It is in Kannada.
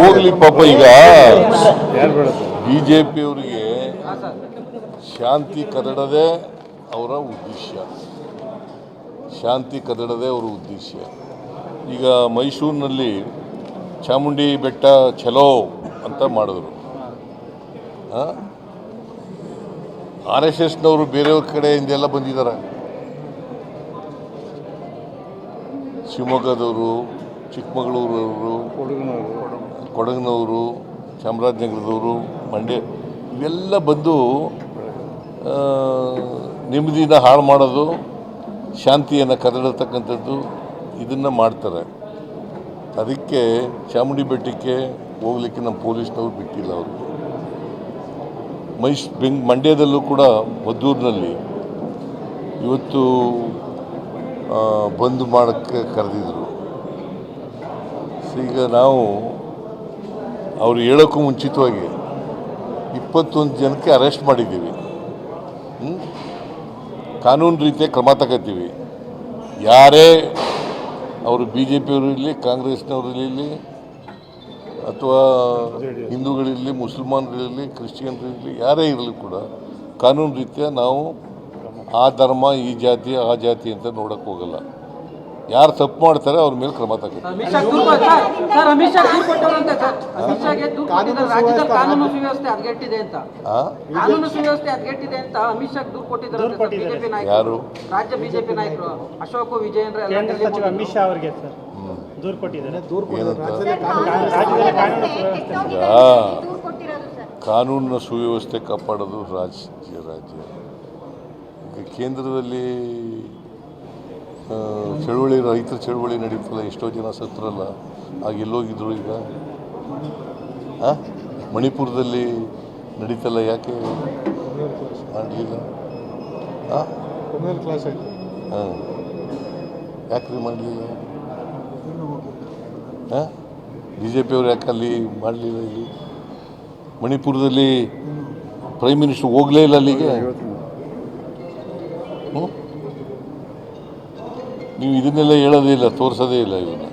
ಹೋಗ್ಲಿ ಪಾಪ ಈಗ? ಬಿಜೆಪಿ ಅವರಿಗೆ ಶಾಂತಿ ಕದಡದೆ ಅವರ ಉದ್ದೇಶ. ಶಾಂತಿ ಕದಡದೆ ಅವರ ಉದ್ದೇಶ. ಈಗ ಮೈಸೂರಿನಲ್ಲಿ ಚಾಮುಂಡಿ ಬೆಟ್ಟ ಚಲೋ ಅಂತ ಮಾಡಿದ್ರು. ಆರ್ ಎಸ್ ಎಸ್ನವರು ಬೇರೆಯವ್ರ ಕಡೆಯಿಂದೆಲ್ಲ ಬಂದಿದ್ದಾರೆ ಶಿವಮೊಗ್ಗದವರು ಚಿಕ್ಕಮಗಳೂರವರು ಕೊಡಗಿನವರು, ಚಾಮರಾಜನಗರದವರು, ಮಂಡ್ಯ, ಇವೆಲ್ಲ ಬಂದು ನೆಮ್ಮದಿನ ಹಾಳು ಮಾಡೋದು, ಶಾಂತಿಯನ್ನು ಕದಡತಕ್ಕಂಥದ್ದು ಇದನ್ನು ಮಾಡ್ತಾರೆ. ಅದಕ್ಕೆ ಚಾಮುಂಡಿ ಬೆಟ್ಟಕ್ಕೆ ಹೋಗ್ಲಿಕ್ಕೆ ನಮ್ಮ ಪೊಲೀಸ್ನವ್ರು ಬಿಟ್ಟಿಲ್ಲ ಅವರು. ಮೈಸ್, ಬೆಂಗ್, ಮಂಡ್ಯದಲ್ಲೂ ಕೂಡ ಮದ್ದೂರಿನಲ್ಲಿ ಇವತ್ತು ಬಂದ್ ಮಾಡೋಕ್ಕೆ ಕರೆದಿದ್ರು. ಈಗ ನಾವು ಅವ್ರು ಹೇಳೋಕ್ಕೂ ಮುಂಚಿತವಾಗಿ ಇಪ್ಪತ್ತೊಂದು ಜನಕ್ಕೆ ಅರೆಸ್ಟ್ ಮಾಡಿದ್ದೀವಿ? ಕಾನೂನು ರೀತಿಯ ಕ್ರಮ ತಗೋತೀವಿ. ಯಾರೇ ಅವರು ಬಿ ಜೆ ಪಿಯವರು ಇರಲಿ, ಕಾಂಗ್ರೆಸ್ನವರು ಇರಲಿ, ಅಥವಾ ಹಿಂದೂಗಳಿರಲಿ ಮುಸಲ್ಮಾನರಿರಲಿ ಕ್ರಿಶ್ಚಿಯನ್ರಿರಲಿ ಯಾರೇ ಇರಲಿ ಕೂಡ ಕಾನೂನು ರೀತಿಯ ನಾವು ಆ ಧರ್ಮ, ಈ ಜಾತಿ, ಆ ಜಾತಿ ಅಂತ ನೋಡೋಕ್ಕೋಗಲ್ಲ. ಹೋಗಲ್ಲ ಯಾರು ತಪ್ಪು ಮಾಡ್ತಾರೆ ಅವ್ರ ಮೇಲೆ ಕ್ರಮ ನಾಯಕರು. ಯಾರು? ರಾಜ್ಯ ಬಿಜೆಪಿ ನಾಯಕರು. ಅಶೋಕ್ ವಿಜಯೇಂದ್ರ ಅಮಿತ್ ಶಾ ಅವರಿಗೆ ಸರ್. ದೂರು ಕೊಟ್ಟಿದ್ದಾರೆ. ಏನಂತ? ರಾಜ್ಯದಲ್ಲಿ ಕಾನೂನು ಸುವ್ಯವಸ್ಥೆ ದೂರು ಕೊಟ್ಟಿರೋದು ಸರ್. ಕಾನೂನಿನ ಸುವ್ಯವಸ್ಥೆ ಕಾಪಾಡೋದು ರಾಜ್ಯ ರಾಜ್ಯ. ಕೇಂದ್ರದಲ್ಲಿ ಚಳುವಳಿ ರೈತರ ಚಳುವಳಿ ನಡೀತಲ್ಲ ಎಷ್ಟೋ ಜನ ಸತ್ರಲ್ಲ ಆಗ ಎಲ್ಲೋಗಿದ್ರು ಈಗ. ಆ? ಮಣಿಪುರದಲ್ಲಿ ನಡೀತಲ್ಲ ಯಾಕೆ? ಮಾಡಲಿಲ್ಲ. ಹಾಂ. ಯಾಕ್ರಿ ಮಾಡಲಿಲ್ಲ? ಹಾಂ ಬಿ ಜೆ ಪಿಯವ್ರು ಯಾಕೆ ಅಲ್ಲಿ ಮಾಡಲಿಲ್ಲ ಇಲ್ಲಿ? ಮಣಿಪುರದಲ್ಲಿ ಪ್ರೈಮ್ ಮಿನಿಸ್ಟರ್ ಹೋಗಲೇ ಇಲ್ಲ ಅಲ್ಲಿಗೆ? ನೀವು ಇದನ್ನೆಲ್ಲ ಹೇಳೋದೇ ಇಲ್ಲ ತೋರಿಸೋದೇ ಇಲ್ಲ ಇವನ್ನ